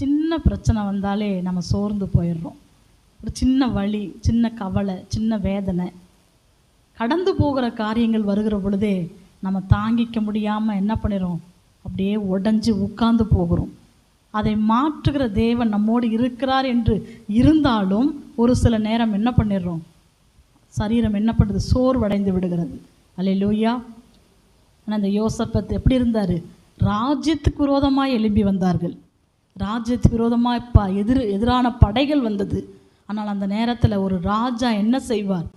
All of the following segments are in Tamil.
சின்ன பிரச்சனை வந்தாலே நம்ம சோர்ந்து போயிடுறோம். ஒரு சின்ன வழி சின்ன கவலை சின்ன வேதனை. கடந்து போகிற காரியங்கள் வருகிற பொழுதே நம்ம தாங்கிக்க முடியாமல் என்ன பண்ணிடுறோம் அப்படியே உடஞ்சி உட்கார்ந்து போகிறோம். அதை மாற்றுகிற தேவன் நம்மோடு இருக்கிறார் என்று இருந்தாலும் ஒரு சில நேரம் என்ன பண்ணிடுறோம்? சரீரம் என்ன பண்ணுறது சோர்வடைந்து விடுகிறது. அல்லேலூயா. ஆனால் இந்த யோசப்பத் எப்படி இருந்தார்? ராஜ்யத்துக்கு விரோதமாக எழும்பி வந்தார்கள். ராஜ்யத்துக்கு விரோதமாக இப்போ எதிர் எதிரான படைகள் வந்தது. ஆனால் அந்த நேரத்தில் ஒரு ராஜா என்ன செய்வார்?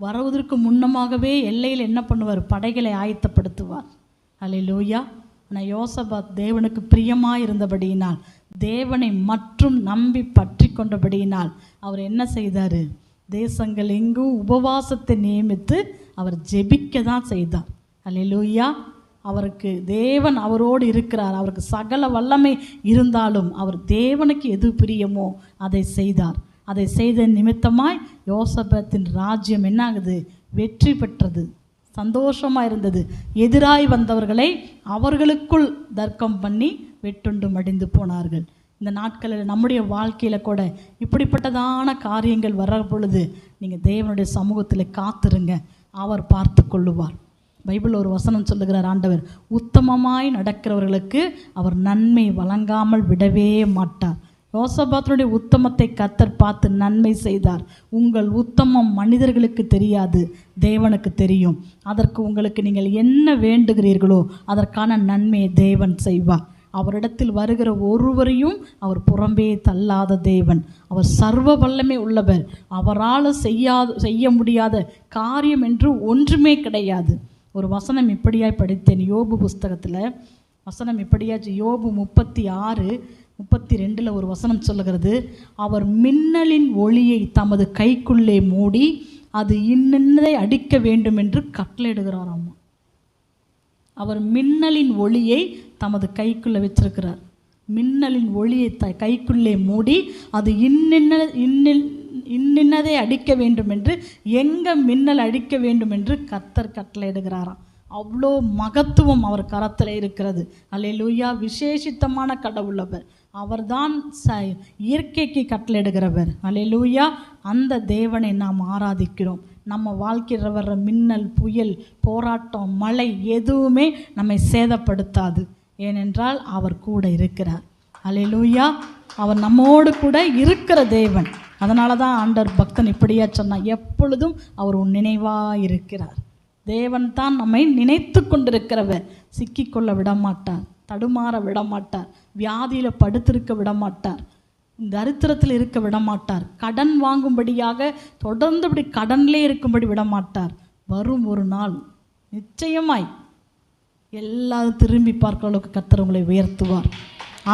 வருவதற்கு முன்னமாகவே எல்லையில் என்ன பண்ணுவார்? படைகளை ஆயத்தப்படுத்துவார். அலை லோயா ஆனால் யோசபாத் தேவனுக்கு பிரியமாக இருந்தபடியினால் தேவனை மற்றும் நம்பி பற்றி கொண்டபடியினால் அவர் என்ன செய்தார்? தேசங்கள் எங்கும் உபவாசத்தை நியமித்து அவர் ஜெபிக்க தான் செய்தார். அல்லேலூயா அவருக்கு தேவன் அவரோடு இருக்கிறார். அவருக்கு சகல வல்லமை இருந்தாலும் அவர் தேவனுக்கு எது பிரியமோ அதை செய்தார். அதை செய்த நிமித்தமாய் யோசபத்தின் ராஜ்யம் என்ன ஆகுது வெற்றி பெற்றது. சந்தோஷமாக இருந்தது. எதிராய் வந்தவர்களை அவர்களுக்குள் தர்க்கம் பண்ணி வெட்டுண்டு மடிந்து போனார்கள். இந்த நாட்களில் நம்முடைய வாழ்க்கையில் கூட இப்படிப்பட்டதான காரியங்கள் வர்ற பொழுது நீங்கள் தேவனுடைய சமூகத்தில் காத்திருங்க. அவர் பார்த்து கொள்ளுவார். பைபிள் ஒரு வசனம் சொல்லுகிறார் ஆண்டவர் உத்தமமாய் நடக்கிறவர்களுக்கு அவர் நன்மை வழங்காமல் விடவே மாட்டார். யோசபாத்தனுடைய உத்தமத்தை கத்தர் பார்த்து நன்மை செய்தார். உங்கள் உத்தமம் மனிதர்களுக்கு தெரியாது தேவனுக்கு தெரியும். அதற்கு உங்களுக்கு நீங்கள் என்ன வேண்டுகிறீர்களோ அதற்கான நன்மையை தேவன் செய்வார். அவரிடத்தில் வருகிற ஒருவரையும் அவர் புறம்பே தள்ளாத தேவன். அவர் சர்வ வல்லமே உள்ளவர். அவரால் செய்யாது செய்ய முடியாத காரியம் என்று ஒன்றுமே கிடையாது. ஒரு வசனம் இப்படியாய் படித்தேன். யோபு புஸ்தகத்தில் வசனம் இப்படியாச்சு. யோபு முப்பத்தி ஆறு முப்பத்தி ரெண்டில் ஒரு வசனம் சொல்லுகிறது அவர் மின்னலின் ஒளியை தமது கைக்குள்ளே மூடி அது இன்னதை அடிக்க வேண்டும் என்று அம்மா அவர் மின்னலின் ஒளியை தமது கைக்குள்ளே வச்சிருக்கிறார். மின்னலின் ஒளியை த கைக்குள்ளே மூடி அது இன்னின்ன இன்னில் இன்னின்னதை அடிக்க வேண்டும் என்று எங்கே மின்னல் அடிக்க வேண்டும் என்று கத்தர் கட்டளையிடுகிறாராம். அவ்வளோ மகத்துவம் அவர் கரத்தில் இருக்கிறது. அல்லையா விசேஷித்தமான கடவுள் அவர் அவர்தான் ச இயற்கைக்கு கட்டளையிடுகிறவர். அல்லையா அந்த தேவனை நாம் ஆராதிக்கிறோம். நம்ம வாழ்க்கையில் வர்ற மின்னல் புயல் போராட்டம் மழை எதுவுமே நம்மை சேதப்படுத்தாது. ஏனென்றால் அவர் கூட இருக்கிறார். அலையிலூயா அவர் நம்மோடு கூட இருக்கிற தேவன். அதனால தான் ஆண்டர் பக்தன் இப்படியா சொன்னான் எப்பொழுதும் அவர் உன் நினைவாக இருக்கிறார். தேவன் தான் நம்மை நினைத்து கொண்டிருக்கிறவர். சிக்கிக்கொள்ள விடமாட்டார். தடுமாற விடமாட்டார். வியாதியில் படுத்திருக்க விடமாட்டார். தரித்திரத்தில் இருக்க விடமாட்டார். கடன் வாங்கும்படியாக தொடர்ந்து இப்படி கடன்லே இருக்கும்படி விடமாட்டார். வரும் ஒரு நாள் நிச்சயமாய் எல்லாரும் திரும்பி பார்க்குற அளவுக்கு கத்தர் உங்களை உயர்த்துவார்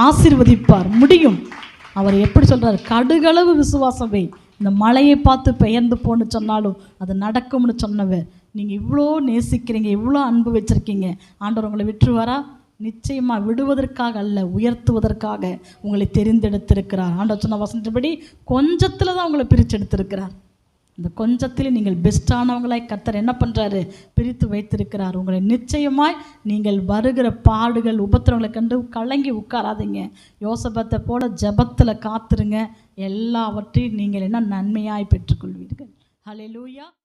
ஆசீர்வதிப்பார். முடியும். அவர் எப்படி சொல்கிறார் கடுகளவு விசுவாசமே. இந்த மலையை பார்த்து பெயர்ந்து போன்னு சொன்னாலும் அது நடக்கும்னு சொன்னவர். நீங்கள் இவ்வளோ நேசிக்கிறீங்க இவ்வளோ அன்பு வச்சுருக்கீங்க. ஆண்டவர் உங்களை விட்டுருவாரா நிச்சயமாக விடுவதற்காக அல்ல உயர்த்துவதற்காக உங்களை தெரிந்தெடுத்திருக்கிறார். ஆண்டவர் சொன்ன வசந்தபடி கொஞ்சத்தில் தான் உங்களை பிரிச்செடுத்திருக்கிறார். இந்த கொஞ்சத்தில் நீங்கள் பெஸ்ட்டானவங்களாய் கத்தர் என்ன பண்ணுறாரு பிரித்து வைத்திருக்கிறார். உங்களை நிச்சயமாய் நீங்கள் வருகிற பாடுகள் உபத்திரவங்களை கண்டு கலங்கி உட்காராதீங்க. யோசபத்தை போல ஜெபத்தில் காத்துருங்க. எல்லாவற்றையும் நீங்கள் என்ன நன்மையாய் பெற்றுக்கொள்வீர்கள். ஹalleluya